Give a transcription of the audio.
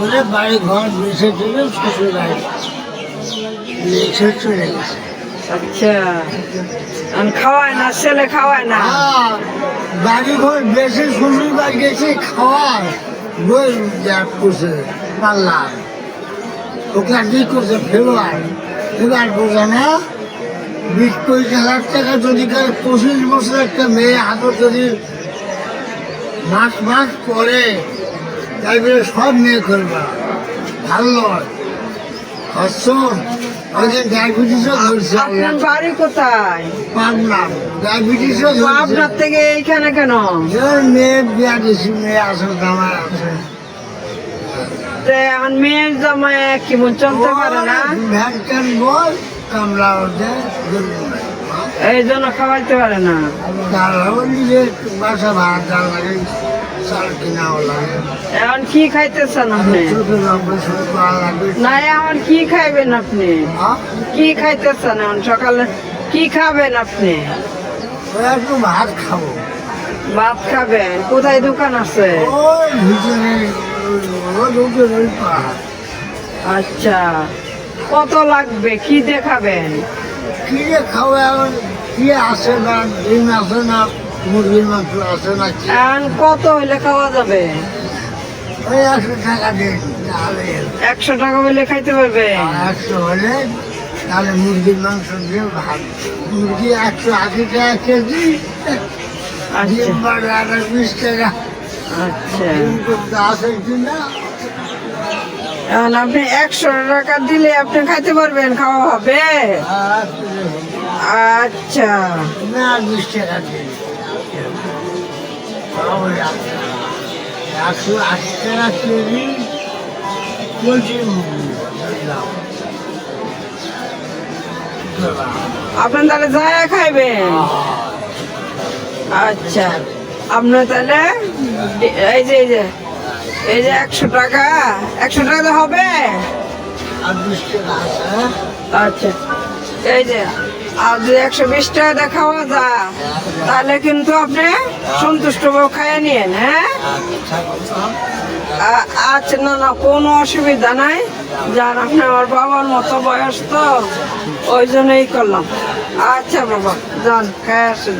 করে বাড়ি ঘর বেঁচে চলে শ্বশুর বাড়ি চলে গেছে। আচ্ছা। খাওয়ায় না ছেলে খাওয়ায় না? বাড়ি ঘর বেঁচে শ্বশুর বাড়ি গেছে বই করছে পাল্লা ওকে কি করছে বোঝা না বিশ পঁচিশ হাজার টাকা যদি করে পঁচিশ বছর একটা মেয়ে হাতে যদি মাস মাস পরে তারপরে সব মেয়ে করবা। ভালো নয়। অশ্ব ওই যে ডায়াবেটিসও ধরছে আপনার বাড়ি কোথায়? পাবনা। ডায়াবেটিসও ধরছে। আপনার থেকে এইখানে কেন? মেয়ে বিয়া দিছি মেয়ে আছে জামাই আছে। তে এখন মেয়ের জামাই কি মন চলতে পারে না? বল? ওঠে এই জন্য খাওয়াইতে পারে না। তারা বাসা লাগে এখন কি খাইতেছেন আপনি? না, এখন কি খাইবেন আপনি? কি খাইতেছেন এখন সকালে? কি খাবেন আপনি? ভাত খাব ভাত খাবেন। কোথায় দোকান আছে? আচ্ছা। কত লাগবে? কি দেখাবেন? কি যে খাব এখন? কি আছে না, ডিম আছে না? মুরগির মাংস আছে না কি এখন কত হইলে খাওয়া যাবে? ওই একশো টাকা তাহলে। একশো টাকা হইলে খাইতে পারবে? একশো হলে তাহলে মুরগির মাংস দিয়ে ভাত। মুরগি একশো আশি টাকা কেজি আচ্ছা। বিশ টাকা। আচ্ছা। আসে কিনা আপনি একশো টাকা দিলে আপনি খাইতে পারবেন খাওয়া হবে? আচ্ছা। না বিশ টাকা তাহলে একশো আশি টাকা কেজি বলছি আপনার তাহলে যায় খাইবেন? আচ্ছা। আপনার তাহলে এই যে এই যে এই যে একশো টাকা একশো টাকা হবে? আচ্ছা। এই যে আর যদি একশো বিশ টাকা খাওয়া যায়। তাহলে কিন্তু আপনি সন্তুষ্ট খাইয়ে নিয়েন হ্যাঁ? আচ্ছা না না, কোনো অসুবিধা নাই। যার আপনি আমার বাবার মতো বয়স ওই জন্যই করলাম। আচ্ছা বাবা, যান খায় আসে